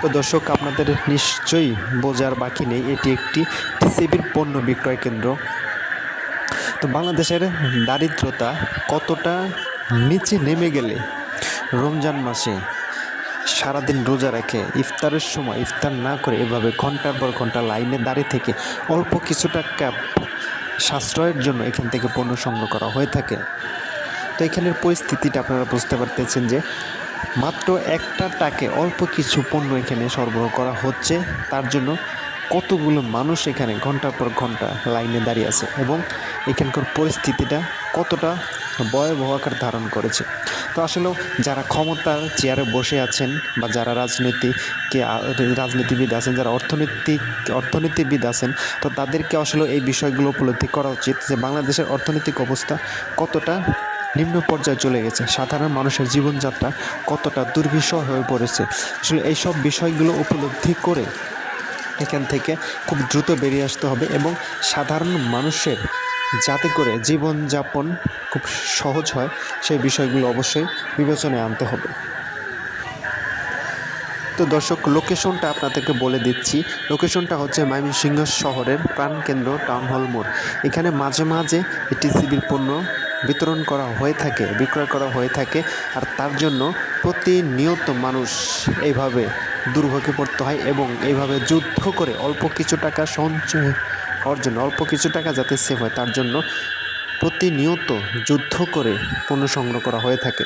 তো দর্শক, আপনাদের নিশ্চয়ই বোঝার বাকি নেই, এটি একটি টিসিবির পণ্য বিক্রয় কেন্দ্র। তো বাংলাদেশের দারিদ্রতা কতটা নিচে নেমে গেলে রমজান মাসে সারাদিন রোজা রেখে ইফতারের সময় ইফতার না করে এভাবে ঘণ্টার পর ঘণ্টা লাইনে দাঁড়িয়ে থেকে অল্প কিছু টাকা সাশ্রয়ের জন্য এখান থেকে পণ্য সংগ্রহ করা হয়ে থাকে। তো এখানের পরিস্থিতিটা আপনারা বুঝতে পারতেছেন যে মাত্র একটা টাকে অল্প কিছু পণ্য এখানে সরবরাহ করা হচ্ছে। তার জন্য কতগুলো মানুষ এখানে ঘণ্টার পর ঘণ্টা লাইনে দাঁড়িয়ে আছে এবং এখানকার পরিস্থিতিটা কতটা ভয়াবহ আকার ধারণ করেছে। তো আসলেও যারা ক্ষমতার চেয়ারে বসে আছেন বা যারা রাজনীতিকে রাজনীতিবিদ আছেন, যারা অর্থনৈতিক অর্থনীতিবিদ আছেন, তো তাদেরকে আসলে এই বিষয়গুলো উপলব্ধি করা উচিত যে বাংলাদেশের অর্থনৈতিক অবস্থা কতটা নিম্ন পর্যায়ে চলে গেছে। সাধারণ মানুষের জীবনযাত্রা কতটা দুর্বিষহ হয়ে পড়েছে? আসলে এইসব বিষয়গুলো উপলব্ধি করে এখান থেকে খুব দ্রুত বেরিয়ে আসতে হবে এবং সাধারণ মানুষের যাতে করে জীবনযাপন খুব সহজ হয়, সেই বিষয়গুলো অবশ্যই বিবেচনায় আনতে হবে। তো দর্শক লোকেশনটা আপনাদেরকে বলে দিচ্ছি। লোকেশনটা হচ্ছে ময়মনসিংহ শহরের প্রাণকেন্দ্র টাউন হল মোড়। এখানে মাঝে মাঝে টিসিবির পণ্য বিতরণ করা হয়ে থাকে, বিক্রয় করা হয়ে থাকে, আর তার জন্য প্রতিনিয়ত মানুষ এইভাবে দুর্ভোগে পড়তে হয় এবং এইভাবে যুদ্ধ করে অল্প কিছু টাকা সঞ্চয় অর্জন, অল্প কিছু টাকা যাতে সেভ হয়, তার জন্য প্রতিনিয়ত যুদ্ধ করে পণ্য সংগ্রহ করা হয়ে থাকে।